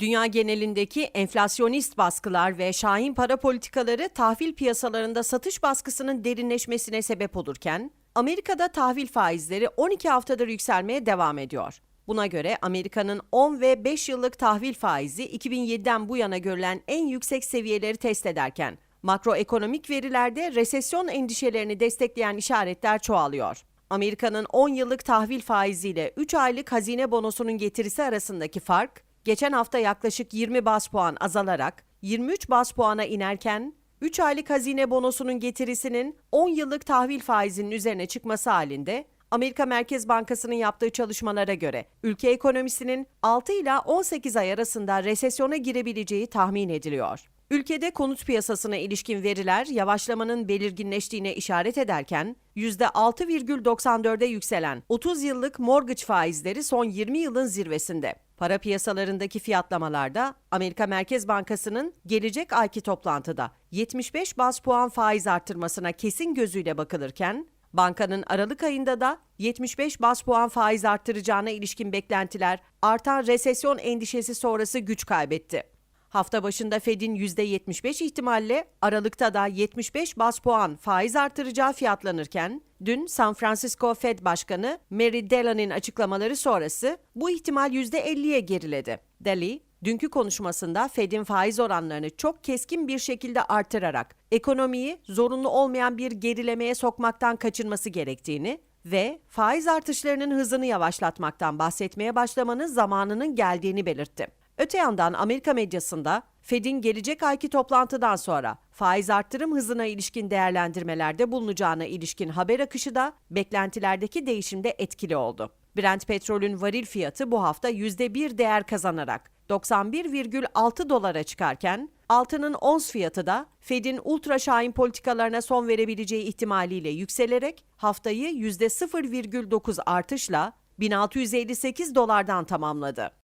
Dünya genelindeki enflasyonist baskılar ve şahin para politikaları tahvil piyasalarında satış baskısının derinleşmesine sebep olurken, Amerika'da tahvil faizleri 12 haftadır yükselmeye devam ediyor. Buna göre Amerika'nın 10 ve 5 yıllık tahvil faizi 2007'den bu yana görülen en yüksek seviyeleri test ederken, makroekonomik verilerde resesyon endişelerini destekleyen işaretler çoğalıyor. Amerika'nın 10 yıllık tahvil faiziyle 3 aylık hazine bonosunun getirisi arasındaki fark, geçen hafta yaklaşık 20 bas puan azalarak 23 bas puana inerken, 3 aylık hazine bonosunun getirisinin 10 yıllık tahvil faizinin üzerine çıkması halinde Amerika Merkez Bankası'nın yaptığı çalışmalara göre ülke ekonomisinin 6 ila 18 ay arasında resesyona girebileceği tahmin ediliyor. Ülkede konut piyasasına ilişkin veriler yavaşlamanın belirginleştiğine işaret ederken %6,94'e yükselen 30 yıllık mortgage faizleri son 20 yılın zirvesinde. Para piyasalarındaki fiyatlamalarda Amerika Merkez Bankası'nın gelecek ayki toplantıda 75 bas puan faiz arttırmasına kesin gözüyle bakılırken Bankanın Aralık ayında da 75 bas puan faiz arttıracağına ilişkin beklentiler artan resesyon endişesi sonrası güç kaybetti. Hafta başında Fed'in %75 ihtimalle Aralık'ta da 75 bas puan faiz artıracağı fiyatlanırken, dün San Francisco Fed Başkanı Mary Dillon'in açıklamaları sonrası bu ihtimal %50'ye geriledi. Daly, dünkü konuşmasında Fed'in faiz oranlarını çok keskin bir şekilde artırarak ekonomiyi zorunlu olmayan bir gerilemeye sokmaktan kaçınması gerektiğini ve faiz artışlarının hızını yavaşlatmaktan bahsetmeye başlamanın zamanının geldiğini belirtti. Öte yandan Amerika medyasında Fed'in gelecek ayki toplantıdan sonra faiz arttırım hızına ilişkin değerlendirmelerde bulunacağına ilişkin haber akışı da beklentilerdeki değişimde etkili oldu. Brent petrolün varil fiyatı bu hafta %1 değer kazanarak 91,6 dolara çıkarken altının ons fiyatı da Fed'in ultra şahin politikalarına son verebileceği ihtimaliyle yükselerek haftayı %0,9 artışla 1658 dolardan tamamladı.